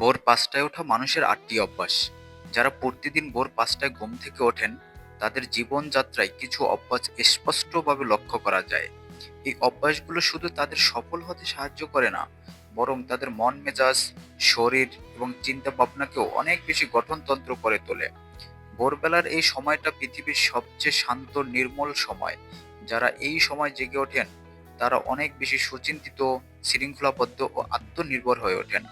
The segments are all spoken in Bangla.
ভোর পাঁচটায় ওঠা মানুষের আটটি অভ্যাস। যারা প্রতিদিন ভোর পাঁচটায় ঘুম থেকে ওঠেন, তাদের জীবনযাত্রায় কিছু অভ্যাস স্পষ্টভাবে লক্ষ্য করা যায়। এই অভ্যাসগুলো শুধু তাদের সফল হতে সাহায্য করে না, বরং তাদের মন মেজাজ, শরীর এবং চিন্তা ভাবনাকেও অনেক বেশি গঠনতন্ত্র করে তোলে। ভোরবেলার এই সময়টা পৃথিবীর সবচেয়ে শান্ত, নির্মল সময়। যারা এই সময় জেগে ওঠেন, তারা অনেক বেশি সুচিন্তিত, শৃঙ্খলাবদ্ধ ও আত্মনির্ভর হয়ে ওঠেন।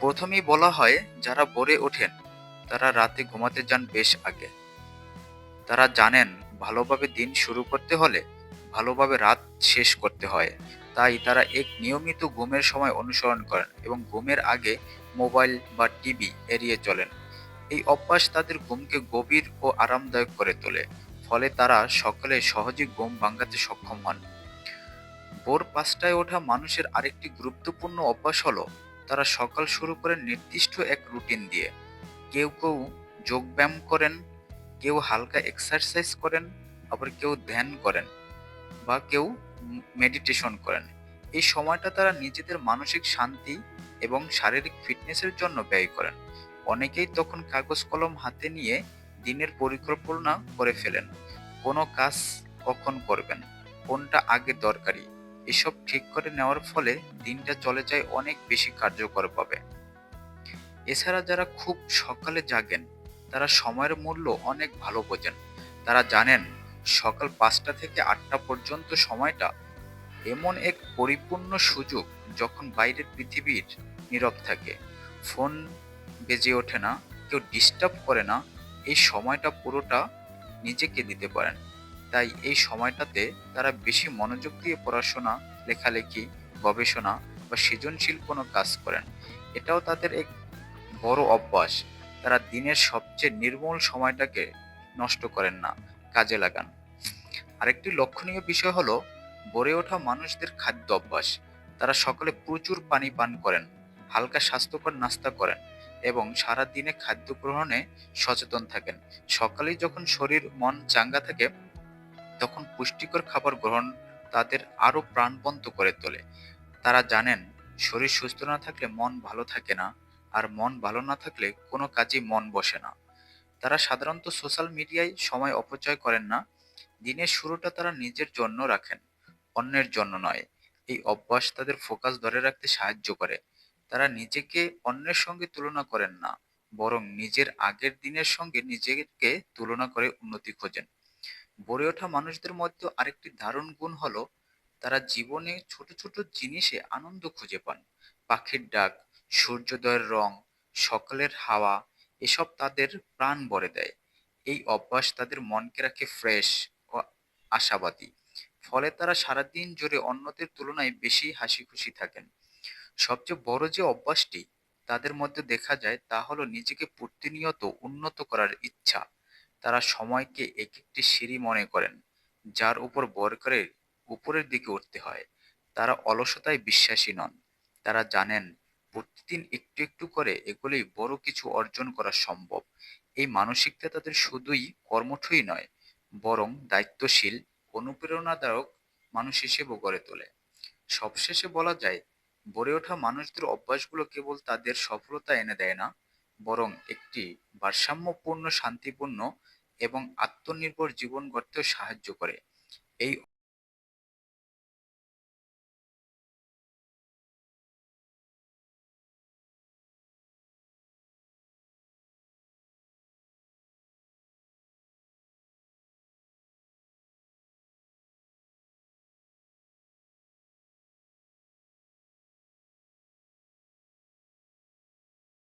প্রথমেই বলা হয়, যারা ভোরে ওঠেন, তারা রাতে ঘুমাতে যান বেশ আগে। তারা জানেন, ভালোভাবে দিন শুরু করতে হলে ভালোভাবে রাত শেষ করতে হয়। তাই তারা এক নিয়মিত ঘুমের সময় অনুসরণ করেন এবং ঘুমের আগে মোবাইল বা টিভি এড়িয়ে চলেন। এই অভ্যাস তাদের ঘুমকে গভীর ও আরামদায়ক করে তোলে, ফলে তারা সকালে সহজে ঘুম ভাঙাতে সক্ষম হন। ভোর পাঁচটায় ওঠা মানুষের আরেকটি গুরুত্বপূর্ণ অভ্যাস হলো তারা সকাল শুরু করেন নির্দিষ্ট এক রুটিন দিয়ে কেউ কেউ যোগব্যায়াম করেন, কেউ হালকা এক্সারসাইজ করেন, আবার কেউ ধ্যান করেন বা কেউ মেডিটেশন করেন। এই সময়টা তারা নিজেদের মানসিক শান্তি এবং শারীরিক ফিটনেসের জন্য ব্যয় করেন। অনেকেই তখন কাগজ কলম হাতে নিয়ে দিনের পরিকল্পনা করে ফেলেন। কোনো কাজ কখন করবেন? কোনটা আগে দরকারি? এসব ঠিক করে নেওয়ার ফলে দিনটা চলে যায় অনেক বেশি কার্যকরভাবে এছাড়া যারা খুব সকালে জাগেন, তারা সময়ের মূল্য অনেক ভালো বোঝেন। তারা জানেন সকাল পাঁচটা থেকে আটটা পর্যন্ত সময়টা এমন এক পরিপূর্ণ সুযোগ যখন বাইরের পৃথিবীর নীরব থাকে। ফোন বেজে ওঠে না, কেউ ডিস্টার্ব করে না, এই সময়টা পুরোটা নিজেকে দিতে পারেন। তাই এই সময়টাতে তারা বেশি মনোযোগ দিয়ে পড়াশোনা, লেখালেখি, গবেষণা বা সৃজনশীল কোনো কাজ করেন। এটাও তাদের এক বড় অভ্যাস। তারা দিনের সবচেয়ে নির্মল সময়টাকে নষ্ট করেন না, কাজে লাগান। আরেকটি লক্ষণীয় বিষয় হলো, গড়ে ওঠা মানুষদের খাদ্য অভ্যাস। তারা সকালে প্রচুর পানি পান করেন, হালকা স্বাস্থ্যকর নাস্তা করেন এবং সারা দিনে খাদ্য গ্রহণে সচেতন থাকেন। সকালেই যখন শরীর, মন চাঙ্গা থাকে তখন পুষ্টিকর খাবার গ্রহণ তাদের আরও প্রাণবন্ত করে তোলে। তারা জানেন, শরীর সুস্থ না থাকলে মন ভালো থাকে না, আর মন ভালো না থাকলে কোনো কাজেই মন বসে না। তারা সাধারণত সোশ্যাল মিডিয়ায় সময় অপচয় করেন না, দিনের শুরুটা তারা নিজের জন্য রাখেন, অন্যের জন্য নয়। এই অভ্যাস তাদের ফোকাস ধরে রাখতে সাহায্য করে। তারা নিজেকে অন্যের সঙ্গে তুলনা করেন না, বরং নিজের আগের দিনের সঙ্গে নিজেকে তুলনা করে উন্নতি খোঁজেন। গড়ে ওঠা মানুষদের মধ্যে আরেকটি দারুণ গুণ হলো, তারা জীবনে ছোট ছোট জিনিসে আনন্দ খুঁজে পান। পাখির ডাক, সূর্যোদয়ের রং, সকালের হাওয়া, এসব তাদের প্রাণ ভরে দেয়। এই অভ্যাস তাদের মনকে রাখে ফ্রেশ ও আশাবাদী। ফলে তারা সারাদিন জুড়ে অন্যদের তুলনায় বেশি হাসি খুশি থাকেন। সবচেয়ে বড় যে অভ্যাসটি তাদের মধ্যে দেখা যায় তা হলো নিজেকে প্রতিনিয়ত উন্নত করার ইচ্ছা। তারা সময়কে এক একটি সিঁড়ি মনে করেন, যার উপর ভর করে উপরের দিকে উঠতে হয়। তারা অলসতায় বিশ্বাসী নন। তারা জানেন, প্রতিদিন একটু একটু করে এগুলি বড় কিছু অর্জন করা সম্ভব। এই মানসিকতা তাদের শুধুই কর্মঠই নয়, বরং দায়িত্বশীল, অনুপ্রেরণাদায়ক মানুষ হিসেবেও গড়ে তোলে। সবশেষে বলা যায়, গড়ে ওঠা মানুষদের অভ্যাসগুলো কেবল তাদের সফলতা এনে দেয় না বরং একটি ভারসাম্যপূর্ণ শান্তিপূর্ণ এবং আত্মনির্ভর জীবন গড়তেও সাহায্য করে। এই